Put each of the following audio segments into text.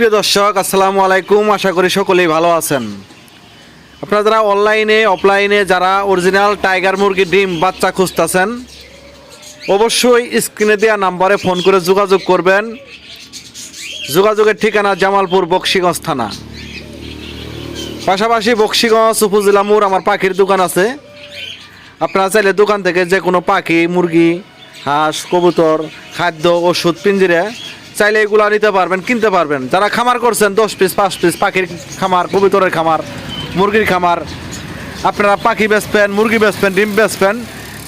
প্রিয় দর্শক, আসসালামু আলাইকুম। আশা করি সকলেই ভালো আছেন। আপনারা যারা অনলাইনে, অফলাইনে, যারা অরিজিনাল টাইগার মুরগি ডিম বাচ্চা খুঁজতেছেন, অবশ্যই স্ক্রিনে দেওয়া নাম্বারে ফোন করে যোগাযোগ করবেন। যোগাযোগের ঠিকানা জামালপুর বক্সিগঞ্জ থানা। পাশাপাশি বক্সিগঞ্জ উপজেলা মোড় আমার পাখির দোকান আছে। আপনারা চাইলে দোকান থেকে যে কোনো পাখি, মুরগি, হাঁস, কবুতর, খাদ্য, ওষুধ, পিঞ্জিরে চাইলে এগুলো নিতে পারবেন, কিনতে পারবেন। যারা খামার করছেন, দশ পিস পাঁচ পিস পাখির খামার কবুতরের খামার, মুরগির খামার, আপনারা পাখি বেচবেন, মুরগি বেচবেন, ডিম বেচবেন,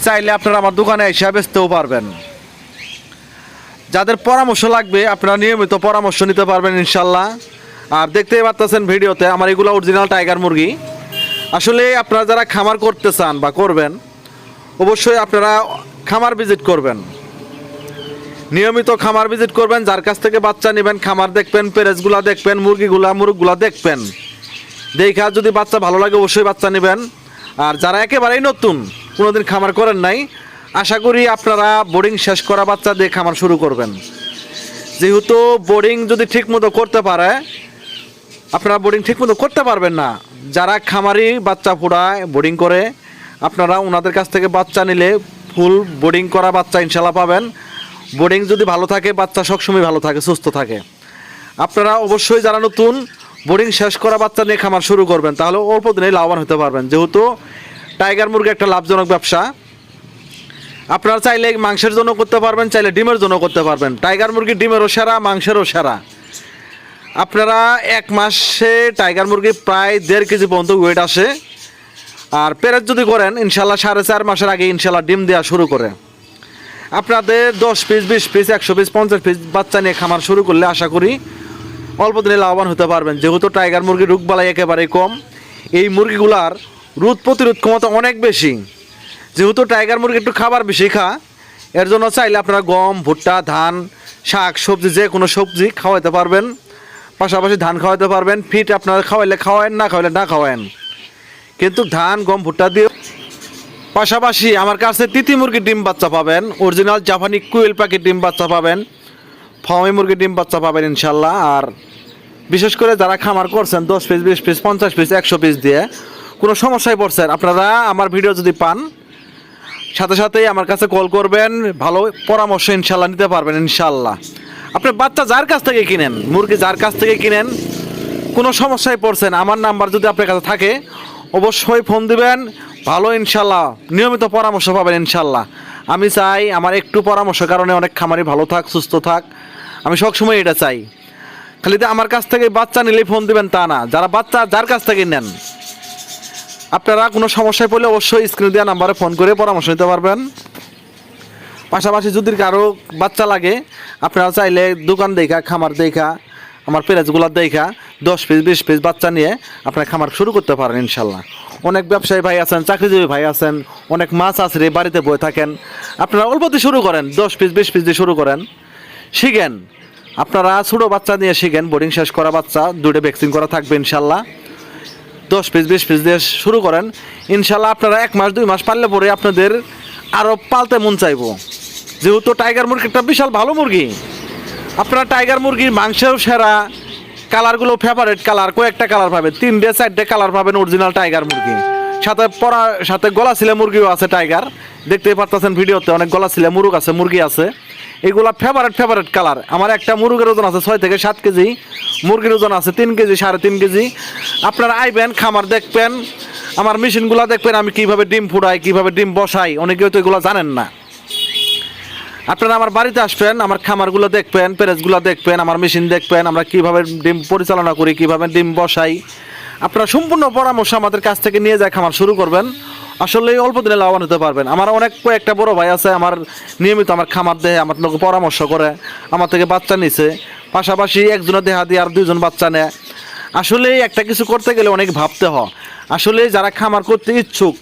চাইলে আপনারা আমার দোকানে এসে বেচতেও পারবেন। যাদের পরামর্শ লাগবে, আপনারা নিয়মিত পরামর্শ নিতে পারবেন, ইনশাল্লাহ। আর দেখতেই পারতেছেন ভিডিওতে, আমার এগুলো অরিজিনাল টাইগার মুরগি। আসলে আপনারা যারা খামার করতে চান বা করবেন, অবশ্যই আপনারা খামার ভিজিট করবেন। নিয়মিত খামার ভিজিট করবেন, যার কাছ থেকে বাচ্চা নেবেন, খামার দেখবেন, পেরেজগুলা দেখবেন, মুরগিগুলা, মুরগগুলা দেখবেন। দেখা, যদি বাচ্চা ভালো লাগে, অবশ্যই বাচ্চা নেবেন। আর যারা একেবারেই নতুন, কোনোদিন খামার করেন নাই, আশা করি আপনারা বোর্ডিং শেষ করা বাচ্চা দিয়ে খামার শুরু করবেন। যেহেতু বোর্ডিং যদি ঠিকমতো করতে পারে, আপনারা বোর্ডিং ঠিকমতো করতে পারবেন না। যারা খামারি বাচ্চা ফুড়ায় বোর্ডিং করে, আপনারা ওনাদের কাছ থেকে বাচ্চা নিলে ফুল বোর্ডিং করা বাচ্চা ইনশাল্লাহ পাবেন। বোর্ডিং যদি ভালো থাকে, বাচ্চা সবসময় ভালো থাকে, সুস্থ থাকে। আপনারা অবশ্যই যারা নতুন, বোর্ডিং শেষ করা বাচ্চা নিয়ে খামার শুরু করবেন, তাহলে অল্প দিনে লাভবান হতে পারবেন। যেহেতু টাইগার মুরগি একটা লাভজনক ব্যবসা। আপনারা চাইলে মাংসের জন্য করতে পারবেন, চাইলে ডিমের জন্য করতে পারবেন। টাইগার মুরগি ডিমেরও সেরা, মাংসেরও সেরা। আপনারা এক মাসে টাইগার মুরগি প্রায় দেড় কেজি পর্যন্ত ওয়েট আসে। আর পেরেজ যদি করেন, ইনশাল্লাহ সাড়ে চার মাসের আগে ইনশাল্লাহ ডিম দেওয়া শুরু করে। আপনাদের দশ পিস বিশ পিস একশো পিস পঞ্চাশ পিস বাচ্চা নিয়ে খামার শুরু করলে আশা করি অল্প দিনে লাভবান হতে পারবেন। যেহেতু টাইগার মুরগির রোগবালাই একেবারেই কম, এই মুরগিগুলার রোদ প্রতিরোধ ক্ষমতা অনেক বেশি। যেহেতু টাইগার মুরগি একটু খাবার বেশি খা, এর জন্য চাইলে আপনারা গম, ভুট্টা, ধান, শাক, সবজি, যে কোনো সবজি খাওয়াইতে পারবেন। পাশাপাশি ধান খাওয়াতে পারবেন। ফিট আপনারা খাওয়াইলে খাওয়ায়েন, না খাওয়াইলে না খাওয়ায়েন। কিন্তু ধান, গম, ভুট্টা দিয়ে পাশাপাশি আমার কাছে তিতি মুরগির ডিম বাচ্চা পাবেন অরিজিনাল জাপানি কুয়েল পাখির ডিম বাচ্চা পাবেন ফাওয়াই মুরগির ডিম বাচ্চা পাবেন ইনশাল্লাহ আর বিশেষ করে যারা খামার করছেন, দশ পিস বিশ পিস পঞ্চাশ পিস একশো পিস দিয়ে, কোনো সমস্যায় পড়ছেন, আপনারা আমার ভিডিও যদি পান, সাথে সাথেই আমার কাছে কল করবেন, ভালো পরামর্শ ইনশাল্লাহ নিতে পারবেন ইনশাল্লাহ আপনি বাচ্চা যার কাছ থেকে কিনেন, মুরগি যার কাছ থেকে কিনেন, কোনো সমস্যায় পড়ছেন, আমার নাম্বার যদি আপনার কাছে থাকে, অবশ্যই ফোন দিবেন ভালো, ইনশাল্লাহ। নিয়মিত পরামর্শ পাবেন, ইনশাল্লাহ। আমি চাই আমার একটু পরামর্শের কারণে অনেক খামারি ভালো থাক, সুস্থ থাক। আমি সবসময় এটা চাই। খালি আমার কাছ থেকে বাচ্চা নিলেই ফোন দিবেন তা না। যারা বাচ্চা, যার কাছ থেকে নেন। আপনারা কোনো সমস্যায় পড়লে অবশ্যই স্ক্রিনে দেওয়া নাম্বারে ফোন করে পরামর্শ নিতে পারবেন। পাশাপাশি যদি কারও বাচ্চা লাগে, আপনারা চাইলে দোকান দেখা, খামার দেখা আমার পেরেজগুলো দেখা, দশ পিস, বিশ পিস বাচ্চা নিয়ে আপনার খামার শুরু করতে পারেন ইনশাল্লাহ। অনেক ব্যবসায়ী ভাই আছেন, চাকরিজীবী ভাই আছেন, অনেক মাছ আছে বাড়িতে বয়ে থাকেন। আপনারা অল্প দিয়ে শুরু করেন, দশ পিস, বিশ পিস দিয়ে শুরু করেন। শিখেন। আপনারা ছোটো বাচ্চা নিয়ে শিখেন বোর্ডিং শেষ করা বাচ্চা, দুটো ভ্যাকসিন করা থাকবে ইনশাল্লাহ। দশ পিস, বিশ পিস দিয়ে শুরু করেন। ইনশাল্লাহ আপনারা এক মাস, দুই মাস পারলে পরে আপনাদের আরও পালতে মন চাইব। যেহেতু টাইগার মুরগি একটা বিশাল ভালো মুরগি। আপনারা টাইগার মুরগির মাংসেও সেরা কালারগুলো ফেভারেট কালার, কয়েকটা কালার পাবেন। তিনটে, চারটে কালার পাবেন অরিজিনাল টাইগার মুরগি। সাথে পরা, সাথে গলা ছিলে মুরগিও আছে টাইগার দেখতেই পারতেছেন ভিডিওতে অনেক গলা ছিলে মুরগ আছে, মুরগি আছে। এগুলা ফেভারেট ফেভারেট কালার। আমার একটা মুরগের ওজন আছে ছয় থেকে সাত কেজি। মুরগির ওজন আছে তিন কেজি, সাড়ে তিন কেজি। আপনারা আইবেন, খামার দেখবেন। আমার মেশিনগুলো দেখবেন আমি কীভাবে ডিম ফুটাই, কীভাবে ডিম বসাই। অনেকেও তো এগুলো জানেন না। আপনারা আমার বাড়িতে আসবেন, আমার খামারগুলো দেখবেন, পেরেজগুলো দেখবেন, আমার মেশিন দেখবেন, আমরা কীভাবে ডিম পরিচালনা করি, কীভাবে ডিম বসাই। আপনারা সম্পূর্ণ পরামর্শ আমাদের কাছ থেকে নিয়ে যায় খামার শুরু করবেন। আসলে অল্প দিনে লাভবান হতে পারবেন। আমার অনেক, কয়েকটা বড় ভাই আছে, আমার নিয়মিত আমার খামার দেয় আমার লোক পরামর্শ করে, আমার থেকে বাচ্চা নিছে। পাশাপাশি একজনের দেহা দিয়ে আর দুইজন বাচ্চা নেয়। আসলে একটা কিছু করতে গেলে অনেক ভাবতে হয়। আসলে যারা খামার করতে ইচ্ছুক,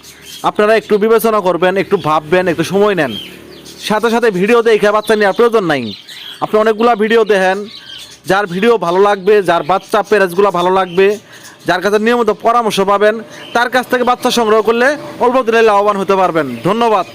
আপনারা একটু বিবেচনা করবেন, একটু ভাববেন, একটু সময় নেন। সাথে সাথে ভিডিও দেখে বাচ্চা নেওয়ার প্রয়োজন নাই। আপনি অনেকগুলো ভিডিও দেখেন, যার ভিডিও ভালো লাগবে, যার বাচ্চা প্যারেজগুলো ভালো লাগবে, যার কাছে নিয়মিত পরামর্শ পাবেন, তার কাছ থেকে বাচ্চা সংগ্রহ করলে অল্প দিনে লাভবান হতে পারবেন। ধন্যবাদ।